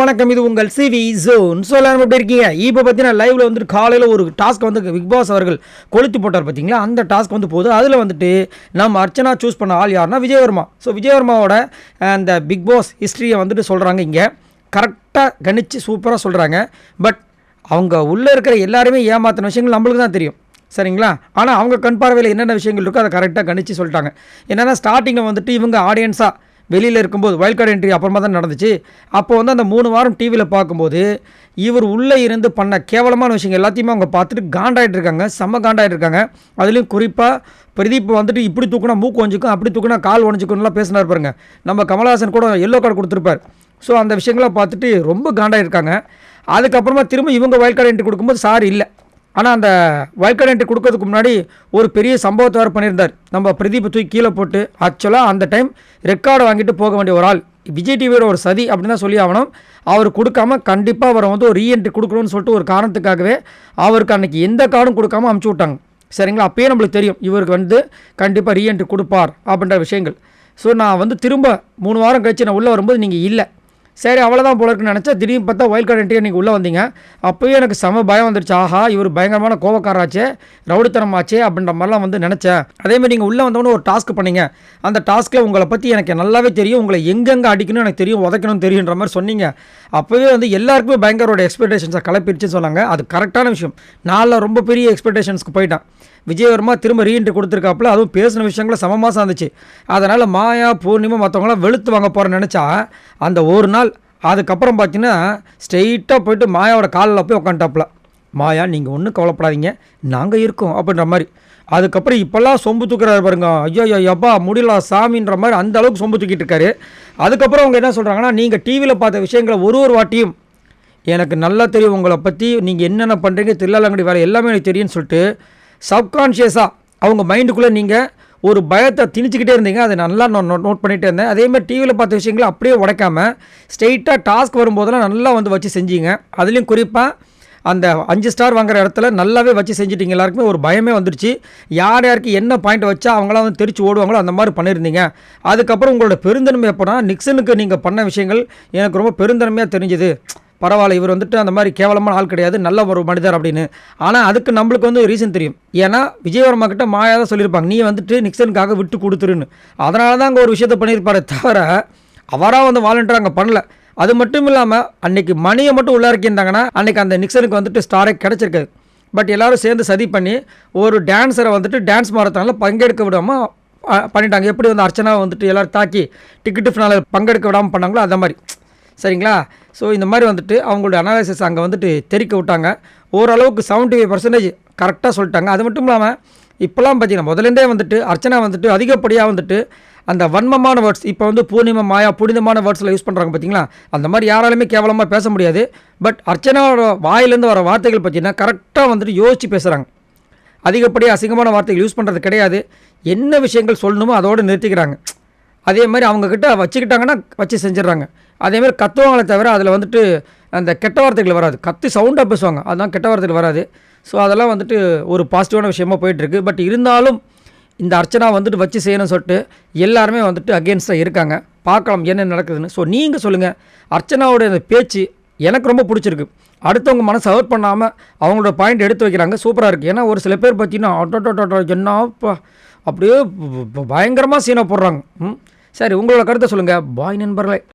வணக்கம் இது உங்கள் சிவி ஜோன் ஸோ எல்லாரும் எப்படி இருக்கீங்க? இப்போ பார்த்தீங்கன்னா லைவ்ல வந்துட்டு காலையில் ஒரு டாஸ்க் வந்து பிக் பாஸ் அவர்கள் கொளுத்து போட்டார் பார்த்தீங்களா? அந்த டாஸ்க் வந்து போகுது. அதில் வந்துட்டு நம்ம அர்ச்சனா சூஸ் பண்ண ஆள் யாருன்னா விஜயவர்மா. ஸோ விஜயவர்மாவோட அந்த பிக் பாஸ் ஹிஸ்ட்ரியை வந்துட்டு சொல்கிறாங்க இங்கே. கரெக்டாக கணிச்சு சூப்பராக சொல்கிறாங்க பட் அவங்க உள்ளே இருக்கிற எல்லாருமே ஏமாத்தின விஷயங்கள் நம்மளுக்கு தான் தெரியும். சரிங்களா? ஆனால் அவங்க கண் பார்வையில் என்னென்ன விஷயங்கள் இருக்கோ அதை கரெக்டாக கணிச்சு சொல்லிட்டாங்க. என்னென்னா ஸ்டார்டிங்கில் வந்துட்டு இவங்க ஆடியன்ஸாக வெளியில் இருக்கும்போது வைல்ட் கார்டு என்ட்ரி அப்புறமா தான் நடந்துச்சு. அப்போ வந்து அந்த மூணு வாரம் டிவியில் பார்க்கும்போது இவர் உள்ளே இருந்து பண்ண கேவலமான விஷயங்கள் எல்லாத்தையுமே அவங்க பார்த்துட்டு காண்டாயிட்டு இருக்காங்க செம்ம காண்டாயிட்டு இருக்காங்க. அதுலேயும் குறிப்பாக பிரதீப் வந்துட்டு இப்படி தூக்குனா மூக்கு ஒஞ்சிக்கும் அப்படி தூக்குனா கால் ஒஞ்சிக்கும்லாம் பேசினார் பாருங்க. நம்ம கமலஹாசன் கூட எல்லோ கார்டு கொடுத்துருப்பார். ஸோ அந்த விஷயங்களை பார்த்துட்டு ரொம்ப காண்டாயிருக்காங்க அதுக்கப்புறமா திரும்ப இவங்க வைல்ட் கார்டு என்ட்ரி கொடுக்கும்போது சார் இல்லை. ஆனால் அந்த வைல்ட் என்ட்ரி கொடுக்கறதுக்கு முன்னாடி ஒரு பெரிய சம்பவத்தை வேறு பண்ணியிருந்தார். நம்ம பிரதீப் தூக்கி கீழே போட்டு ஆக்சுவலாக அந்த டைம் ரெக்கார்டை வாங்கிட்டு போக வேண்டிய ஒரு ஆள். விஜய் டிவியோட ஒரு சதி அப்படின்னு தான் சொல்லி ஆகணும். அவர் கொடுக்காம கண்டிப்பாக அவரை வந்து ஒரு ரீஎன்ட்ரி கொடுக்கணும்னு சொல்லிட்டு ஒரு காரணத்துக்காகவே அவருக்கு அன்றைக்கி எந்த கார்டும் கொடுக்காம அமுச்சு விட்டாங்க. சரிங்களா? அப்பயே நம்மளுக்கு தெரியும் இவருக்கு வந்து கண்டிப்பாக ரீஎன்ட்ரி கொடுப்பார் அப்படின்ற விஷயங்கள். ஸோ நான் வந்து திரும்ப மூணு வாரம் கழிச்சு நான் உள்ளே வரும்போது நீங்கள் இல்லை. சரி அவ்வளோதான் போல இருக்குன்னு நினச்சா திடீர்னு பார்த்தா ஒயில் கார்டு என்ட்ரி நீங்கள் உள்ளே வந்தீங்க. அப்போயும் எனக்கு செம பயம் வந்துருச்சு. ஆஹா இவர் பயங்கரமான கோவக்காராச்சே ரவுடித்தனமாச்சே அப்படின்ற மாதிரிலாம் வந்து நினச்சேன். அதேமாதிரி நீங்கள் உள்ளே வந்தவொடனே ஒரு டாஸ்க் பண்ணீங்க. அந்த டாஸ்க்கில் உங்களை பற்றி எனக்கு நல்லாவே தெரியும். உங்களை எங்கெங்கே அடிக்கணும் எனக்கு தெரியும் உதைக்கணும் தெரியுன்ற மாதிரி சொன்னீங்க. அப்போவே வந்து எல்லாருக்குமே பயங்கரோட எக்ஸ்பெக்டேஷன்ஸை கலப்பிடுச்சுன்னு சொன்னாங்க. அது கரெக்டான விஷயம். நாளில் ரொம்ப பெரிய எக்ஸ்பெக்டேஷன்ஸ்க்கு போயிட்டேன். விஜயவர்மா திரும்ப ரீஎன்ட்ரி கொடுத்துருக்காப்புல அதுவும் பேசின விஷயங்களும் சமமாசம் இருந்துச்சு அதனால் மாயா பூர்ணிமா மற்றவங்களாம் வெளுத்து வாங்க போகிறேன்னு நினச்சா அந்த ஒரு நாள் அதுக்கப்புறம் பார்த்தீங்கன்னா ஸ்ட்ரெயிட்டாக போயிட்டு மாயாவோட காலில் போய் உட்காந்துட்டாப்புல மாயா நீங்கள் ஒன்றும் கவலைப்படாதீங்க நாங்கள் இருக்கோம் அப்படின்ற மாதிரி. அதுக்கப்புறம் இப்போல்லாம் சொம்பு தூக்குறாரு பாருங்க. ஐயோ ஐயோ அப்பா முடியல சாமின்ற மாதிரி அந்த அளவுக்கு சொம்பு தூக்கிட்டு இருக்காரு. அதுக்கப்புறம் அவங்க என்ன சொல்கிறாங்கன்னா நீங்கள் டிவியில் பார்த்த விஷயங்களை ஒரு ஒரு வாட்டியும் எனக்கு நல்லா தெரியும் உங்களை பற்றி நீங்கள் என்னென்ன பண்ணுறீங்க தில்லாலங்கடி வேலை எல்லாமே எனக்கு தெரியும்னு சொல்லிட்டு சப்கான்ஷியஸாக அவங்க மைண்டுக்குள்ளே நீங்கள் ஒரு பயத்தை திணிச்சிக்கிட்டே இருந்தீங்க. அதை நல்லா நான் நோட் நோட் பண்ணிகிட்டே இருந்தேன். அதேமாதிரி டிவியில் பார்த்த விஷயங்களை அப்படியே உடைக்காம ஸ்ட்ரெயிட்டாக டாஸ்க் வரும்போதெல்லாம் நல்லா வந்து வச்சு செஞ்சீங்க. அதுலேயும் குறிப்பாக அந்த அஞ்சு ஸ்டார் வாங்குற இடத்துல நல்லாவே வச்சு செஞ்சுட்டீங்க. எல்லாருக்குமே ஒரு பயமே வந்துருச்சு. யார் யாருக்கு என்ன பாயிண்ட் வச்சா அவங்களாம் வந்து தெரிச்சு ஓடுவாங்களோ அந்த மாதிரி பண்ணியிருந்தீங்க. அதுக்கப்புறம் உங்களோட பெருந்தன்மை எப்போனா நிக்சனுக்கு நீங்கள் பண்ண விஷயங்கள் எனக்கு ரொம்ப பெருந்தன்மையாக தெரிஞ்சுது. பரவாயில்ல இவர் வந்துட்டு அந்த மாதிரி கேவலமான ஆள் கிடையாது நல்ல ஒரு மனிதர் அப்படின்னு. ஆனால் அதுக்கு நம்மளுக்கு வந்து ரீசன் தெரியும். ஏன்னா விஜயவர்மா கிட்ட மாயா தான் சொல்லியிருப்பாங்க. நீ வந்துட்டு நிக்சனுக்காக விட்டு கொடுத்துருன்னு. அதனால தான் அங்கே ஒரு விஷயத்த பண்ணியிருப்பாரே தவிர அவராக வந்து வாலண்டியர் அங்கே பண்ணல. அது மட்டும் இல்லாமல் அன்னைக்கு மணியை மட்டும் உள்ளே இறக்கியிருந்தாங்கன்னா அன்னைக்கு அந்த நிக்சனுக்கு வந்துட்டு ஸ்டாரே கிடச்சிருக்காது. பட் எல்லாரும் சேர்ந்து சதி பண்ணி ஒரு டான்ஸரை வந்துட்டு டான்ஸ் மாரத்தானில் பங்கெடுக்க விடாமல் பண்ணிட்டாங்க. எப்படி வந்து அர்ச்சனா வந்துட்டு எல்லோரும் தாக்கி டிக்கெட்டு ஃபினால பங்கெடுக்க விடாமல் பண்ணாங்களோ அந்த மாதிரி. சரிங்களா? ஸோ இந்த மாதிரி வந்துட்டு அவங்களோட அனாலிசிஸ் அங்கே வந்துட்டு தெரிக்க விட்டாங்க. ஓரளவுக்கு செவன்ட்டி ஃபைவ் பர்சன்டேஜ் கரெக்டாக சொல்லிட்டாங்க. அது மட்டும் இல்லாமல் இப்போலாம் பார்த்தீங்கன்னா முதலேருந்தே வந்துட்டு அர்ச்சனா வந்துட்டு அதிகப்படியாக வந்துட்டு அந்த வன்மமான வேர்ட்ஸ் இப்போ வந்து பூர்ணிம மாயா புனிதமான வேர்ட்ஸில் யூஸ் பண்ணுறாங்க பார்த்தீங்களா அந்த மாதிரி யாராலுமே கேவலமாக பேச முடியாது. பட் அர்ச்சனாவோட வாயிலேருந்து வர வார்த்தைகள் பார்த்தீங்கன்னா கரெக்டாக வந்துட்டு யோசித்து பேசுகிறாங்க அதிகப்படியாக அசிங்கமான வார்த்தைகள் யூஸ் பண்ணுறது கிடையாது. என்ன விஷயங்கள் சொல்லணுமோ அதோடு நிறுத்திக்கிறாங்க. அதே மாதிரி அவங்கக்கிட்ட வச்சுக்கிட்டாங்கன்னா வச்சு செஞ்சிடறாங்க. அதே மாதிரி கத்துவாங்களே தவிர அதில் வந்துட்டு அந்த கெட்ட வார்த்தைகள் வராது. கத்து சவுண்டாக பேசுவாங்க. அதுதான் கெட்ட வார்த்தைகள் வராது. ஸோ அதெல்லாம் வந்துட்டு ஒரு பாசிட்டிவான விஷயமா போயிட்டுருக்கு. பட் இருந்தாலும் இந்த அர்ச்சனா வந்துட்டு வச்சு செய்யணும்னு சொல்லிட்டு எல்லாருமே வந்துட்டு அகேன்ஸ்டாக இருக்காங்க. பார்க்கலாம் என்ன நடக்குதுன்னு. ஸோ நீங்கள் சொல்லுங்கள் அர்ச்சனாவோட அந்த பேச்சு எனக்கு ரொம்ப பிடிச்சிருக்கு. அடுத்தவங்க மனசை ஹர்ட் பண்ணாமல் அவங்களோட பாயிண்ட் எடுத்து வைக்கிறாங்க. சூப்பராக இருக்குது ஏன்னா ஒரு சில பேர் பார்த்தீங்கன்னா அட்டோட்டோ என்னப்பா? அப்படியே பயங்கரமாக சீனை போடுறாங்க. ம்? சரி உங்களோட கருத்தை சொல்லுங்கள் பாய் நண்பர்களே.